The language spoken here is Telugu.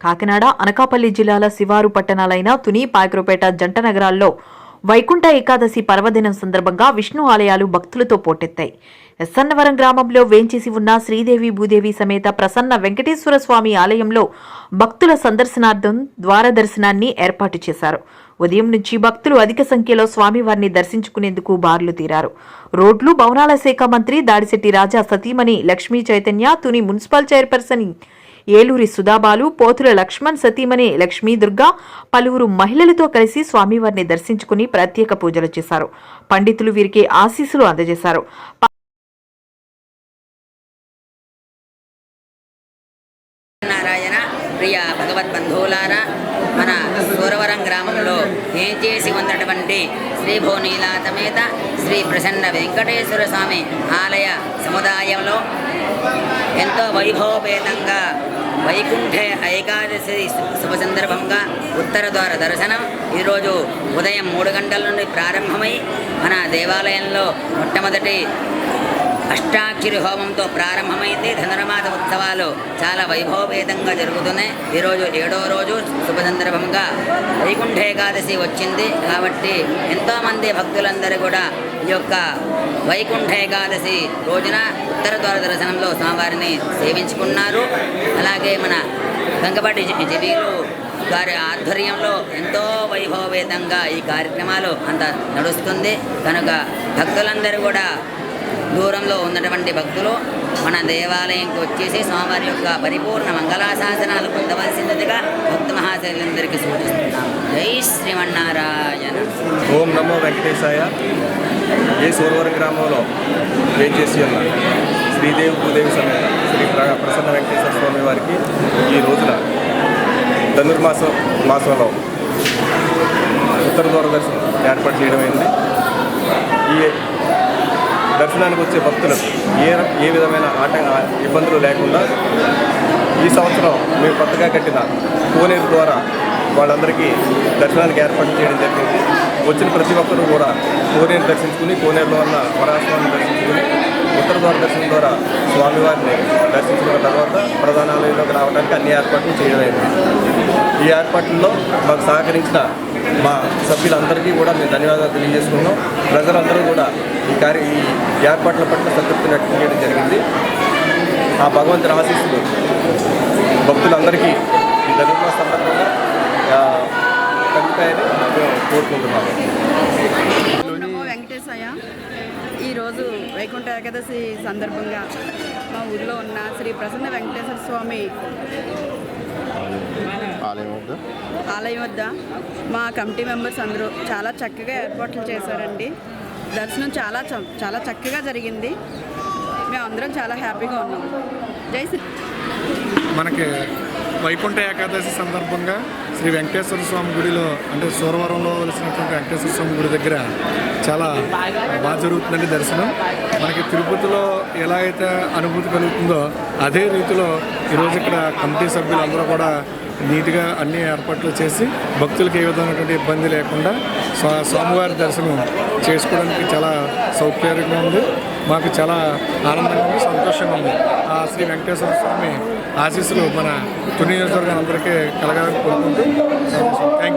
కాకినాడ అనకాపల్లి జిల్లాల శివారు పట్టణాలైన తుని పాయకురపేట జంట నగరాల్లో వైకుంఠ ఏకాదశి పర్వదినం సందర్భంగా విష్ణు ఆలయాలు భక్తులతో పోటెత్తాయి. ఎస్సన్నవరం గ్రామంలో వేంచేసి ఉన్న శ్రీదేవి భూదేవి సమేత ప్రసన్న వెంకటేశ్వర స్వామి ఆలయంలో భక్తుల సందర్శనార్థం ద్వార దర్శనాన్ని ఏర్పాటు చేశారు. ఉదయం నుంచి భక్తులు అధిక సంఖ్యలో స్వామివారిని దర్శించుకునేందుకు బారులు తీరారు. రోడ్లు భవనాల శాఖ మంత్రి దాడిశెట్టి రాజా సతీమణి లక్ష్మీ చైతన్య తుని మున్సిపల్ చైర్పర్సన్ ఏలూరి సుధాబాలు పోతుల లక్ష్మణ్ సతీమణి లక్ష్మీ దుర్గా పలువురు మహిళలతో కలిసి స్వామివారిని దర్శించుకుని ప్రత్యేక పూజలు చేశారు. పండితులు వీరికి ఆశీస్సులు అందజేశారు. నారాయణ ప్రియ భగవద్బంధువులారా మన సూరవరం గ్రామంలో ఏం చేసి ఉన్నటువంటి శ్రీ భూనీలా శ్రీ ప్రసన్న వెంకటేశ్వర స్వామి ఆలయ సముదాయంలో ఎంతో వైభవపేతంగా వైకుంఠ ఏకాదశి శుభ సందర్భంగా ఉత్తర ద్వార దర్శనం ఈరోజు ఉదయం మూడు గంటల నుండి ప్రారంభమై మన దేవాలయంలో మొట్టమొదటి అష్టాక్షరి హోమంతో ప్రారంభమైంది ధనురమాస ఉత్సవాలు చాలా వైభవపేతంగా జరుగుతున్నాయి. ఈరోజు ఏడో రోజు శుభ సందర్భంగా వైకుంఠ ఏకాదశి వచ్చింది. కాబట్టి ఎంతోమంది భక్తులందరూ కూడా ఈ యొక్క వైకుంఠ ఏకాదశి రోజున ఉత్తర ద్వార దర్శనంలో స్వామివారిని సేవించుకున్నారు. అలాగే మన గంగపాటి జబీలు వారి ఆధ్వర్యంలో ఎంతో వైభవపేతంగా ఈ కార్యక్రమాలు అంత నడుస్తుంది. కనుక భక్తులందరూ కూడా దూరంలో ఉన్నటువంటి భక్తులు మన దేవాలయంకి వచ్చేసి స్వామివారి యొక్క పరిపూర్ణ మంగళాశాసనాలు పొందవలసిందిగా భక్త మహాశైలందరికీ సూచిస్తున్నాం జై శ్రీమన్నారాయణ. ఓం నమో వెంకటేశాయ. ఏ సూరవరం గ్రామంలో వేంచేసి ఉన్న? శ్రీదేవి భూదేవి సమేత శ్రీ ప్రసన్న వెంకటేశ్వర స్వామి వారికి ఈ రోజున ధనుర్మాసం మాసంలో ఉత్తర దూరదర్శనం ఏర్పాటు చేయడం అయింది ఈ దర్శనానికి వచ్చే భక్తులకు ఏ ఏ విధమైన ఆటంక ఇబ్బందులు లేకుండా ఈ సంవత్సరం మేము కొత్తగా కట్టిన కోనేరు ద్వారా వాళ్ళందరికీ దర్శనానికి ఏర్పాటు చేయడం జరిగింది. వచ్చిన ప్రతి ఒక్కరూ కూడా కోనేరు దర్శించుకుని కోనేరులో ఉన్న వరాస్వామిని దర్శించుకుని ఉత్తర ద్వార దర్శనం ద్వారా స్వామివారిని దర్శించుకున్న తర్వాత ప్రధానాలయంలోకి రావడానికి అన్ని ఏర్పాట్లు చేయడం ఈ ఏర్పాట్లలో మాకు సహకరించిన మా సభ్యులందరికీ కూడా మేము ధన్యవాదాలు తెలియజేసుకున్నాం ప్రజలందరూ కూడా ఈ కార్య ఈ ఏర్పాట్ల పట్ల సంతృప్తి నటించడం జరిగింది. ఆ భగవంతుని ఆశీస్సులు భక్తులందరికీ ఈ ధనుర్మాస సందర్భంగా కలుగుతాయని కోరుకుంటున్నాము. వెంకటేశయ్య ఈరోజు వైకుంఠ ఏకాదశి సందర్భంగా మా ఊర్లో ఉన్న శ్రీ ప్రసన్న వెంకటేశ్వర స్వామి ఆలయం వద్ద? ఆలయం వద్ద మా కమిటీ మెంబర్స్ అందరూ చాలా చక్కగా ఏర్పాట్లు చేశారండి. దర్శనం చాలా చ- చాలా చక్కగా జరిగింది. మేమందరం చాలా హ్యాపీగా ఉన్నాం. జై శ్రీ మనకి వైకుంఠ ఏకాదశి సందర్భంగా శ్రీ వెంకటేశ్వర స్వామి గుడిలో అంటే సూరవరంలో వెలిసినటువంటి వెంకటేశ్వర స్వామి గుడి దగ్గర చాలా బాగా జరుగుతుందండి దర్శనం. మనకి తిరుపతిలో ఎలా అయితే అనుభూతి కలుగుతుందో అదే రీతిలో ఈరోజు ఇక్కడ కమిటీ సభ్యులందరూ కూడా నీట్గా అన్ని ఏర్పాట్లు చేసి భక్తులకు ఏ విధమైనటువంటి ఇబ్బంది లేకుండా స్వామివారి దర్శనం చేసుకోవడానికి చాలా సౌకర్యంగా ఉంది. మాకు చాలా ఆనందంగా ఉంది సంతోషంగా ఉంది. ఆ శ్రీ వెంకటేశ్వర స్వామి ఆశీస్సులు మన తుని నియోజకవర్గం అందరికీ కలగాలని కోరుకుంటూ థ్యాంక్